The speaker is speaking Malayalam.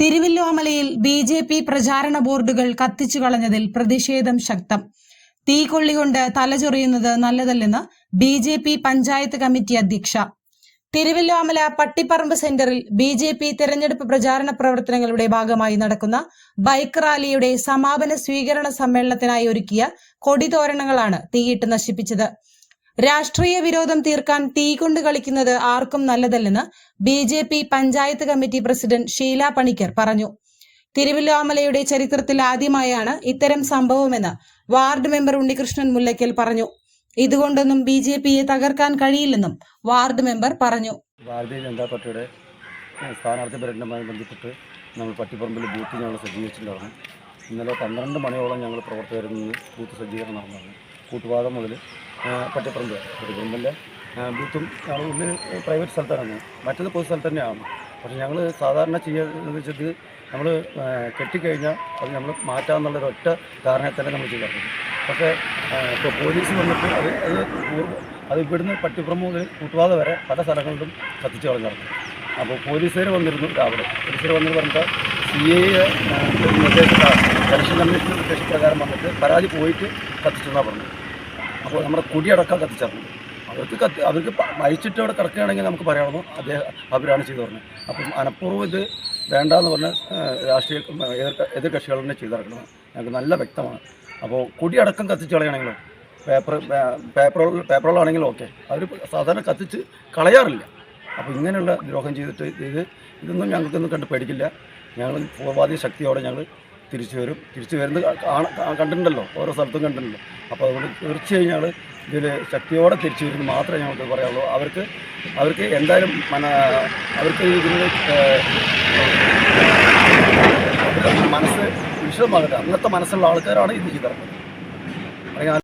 തിരുവല്ലോമലയിൽ ബി ജെ പി പ്രചാരണ ബോർഡുകൾ കത്തിച്ചു കളഞ്ഞതിൽ പ്രതിഷേധം ശക്തം. തീകൊള്ളികൊണ്ട് തലചൊറിയുന്നത് നല്ലതല്ലെന്ന് B J P panchayat committee അധ്യക്ഷ. തിരുവല്ലോമല പട്ടിപ്പറമ്പ് സെന്ററിൽ ബി ജെ പി തെരഞ്ഞെടുപ്പ് പ്രചാരണ പ്രവർത്തനങ്ങളുടെ ഭാഗമായി നടക്കുന്ന ബൈക്ക് റാലിയുടെ സമാപന സ്വീകരണ സമ്മേളനത്തിനായി ഒരുക്കിയ കൊടിതോരണങ്ങളാണ് തീയിട്ട് നശിപ്പിച്ചത്. രാഷ്ട്രീയ വിരോധം തീർക്കാൻ തീ കൊണ്ട് കളിക്കുന്നത് ആർക്കും നല്ലതല്ലെന്ന് B J P panchayat committee president Sheela Panicker പറഞ്ഞു. തിരുവല്ലാമലയുടെ ചരിത്രത്തിൽ ആദ്യമായാണ് ഇത്തരം സംഭവമെന്ന് വാർഡ് മെമ്പർ ഉണ്ണികൃഷ്ണൻ മുല്ലയ്ക്കൽ പറഞ്ഞു. ഇതുകൊണ്ടൊന്നും ബി ജെ പിയെ തകർക്കാൻ കഴിയില്ലെന്നും വാർഡ് മെമ്പർ പറഞ്ഞു. ഭാരതീയ ജനതാ പാർട്ടിയുടെ സ്ഥാനാർത്ഥി പര്യടനവുമായി ബന്ധപ്പെട്ട് നമ്മൾ പട്ടിപ്പറമ്പിൽ ബൂത്ത് ഞങ്ങൾ സജ്ജീകരിച്ചിട്ടുണ്ടായിരുന്നു ഇന്നലെ പന്ത്രണ്ട് മണിയോളം ഞങ്ങൾ പ്രവർത്തകരിൽ നിന്ന് ബൂത്ത് സജ്ജീകരണം നടന്നു കൂട്ടുപാത മുതൽ പട്ടിപ്പുറം പട്ടിപ്പറമ്പ് പട്ടിപ്പറമ്പിന്റെ ബൂത്തും ഞങ്ങൾ ഉള്ളിൽ പ്രൈവറ്റ് സ്ഥലത്താണ്. മറ്റത് പൊതു സ്ഥലത്ത് തന്നെയാണ്. പക്ഷേ ഞങ്ങൾ സാധാരണ ചെയ്യുന്നത് വെച്ചിട്ട് നമ്മൾ കെട്ടിക്കഴിഞ്ഞാൽ അത് നമ്മൾ മാറ്റാമെന്നുള്ളൊരു ഒറ്റ ധാരണയെ തന്നെ നമ്മൾ ചെയ്തിട്ടുണ്ട് പക്ഷേ ഇപ്പോൾ പോലീസ് വന്നിട്ട് അത് അത് അത് ഇവിടുന്ന് പട്ടിപ്പുറം മുതൽ കൂട്ടുപാത വരെ പല സ്ഥലങ്ങളിലും കത്തിച്ച് കളഞ്ഞിറങ്ങും അപ്പോൾ പോലീസുകാർ വന്നിരുന്നു രാവിലെ. പോലീസുകാർ വന്നിട്ട് പറഞ്ഞിട്ട് സി എ നിർദ്ദേശപ്രകാരം കലക്ഷൻ കമ്മീഷൻ നിർദ്ദേശപ്രകാരം വന്നിട്ട് പരാതി പോയിട്ട് കത്തിച്ചെന്നാണ് പറഞ്ഞത്. അപ്പോൾ നമ്മുടെ കുടിയടക്കം കത്തിച്ചറിഞ്ഞു അവർക്ക് കത്തി അവർക്ക് മരിച്ചിട്ട് അവിടെ കിടക്കുകയാണെങ്കിൽ നമുക്ക് പറയാമോ അദ്ദേഹം അവരാണ് ചെയ്തു പറഞ്ഞത്. അപ്പം മനഃപൂർവം ഇത് വേണ്ടാന്ന് പറഞ്ഞ രാഷ്ട്രീയ എതിർ കക്ഷികൾ തന്നെ ചെയ്തിറക്കണം ഞങ്ങൾക്ക് നല്ല വ്യക്തമാണ്. അപ്പോൾ കുടിയടക്കം കത്തിച്ച് കളയണമെങ്കിലോ പേപ്പർ പേപ്പറുകൾ പേപ്പറുകളാണെങ്കിലും ഓക്കെ. അവർ സാധാരണ കത്തിച്ച് കളയാറില്ല. അപ്പോൾ ഇങ്ങനെയുള്ള ദ്രോഹം ചെയ്തിട്ട് ഇത് ഇതൊന്നും ഞങ്ങൾക്കൊന്നും കണ്ട് പേടിക്കില്ല. ഞങ്ങൾ പൂർവാധി ശക്തിയോടെ ഞങ്ങൾ തിരിച്ചു വരും. തിരിച്ചു വരുന്നത് കാണ- കണ്ടിട്ടുണ്ടല്ലോ. ഓരോ സ്ഥലത്തും കണ്ടിട്ടുണ്ടല്ലോ. അപ്പോൾ അതുകൊണ്ട് തീർച്ചയായും ഞങ്ങൾ ഇതിൽ ശക്തിയോടെ തിരിച്ചു വരുന്നത് മാത്രമേ ഞങ്ങൾക്ക് പറയാനുള്ളൂ. അവർക്ക് അവർക്ക് എന്തായാലും മന അവർക്ക് ഇതിൽ മനസ്സ് വിഷമമാകട്ടെ അന്നത്തെ മനസ്സുള്ള ആൾക്കാരാണ് ഇത് ചെയ്തിറങ്ങുന്നത്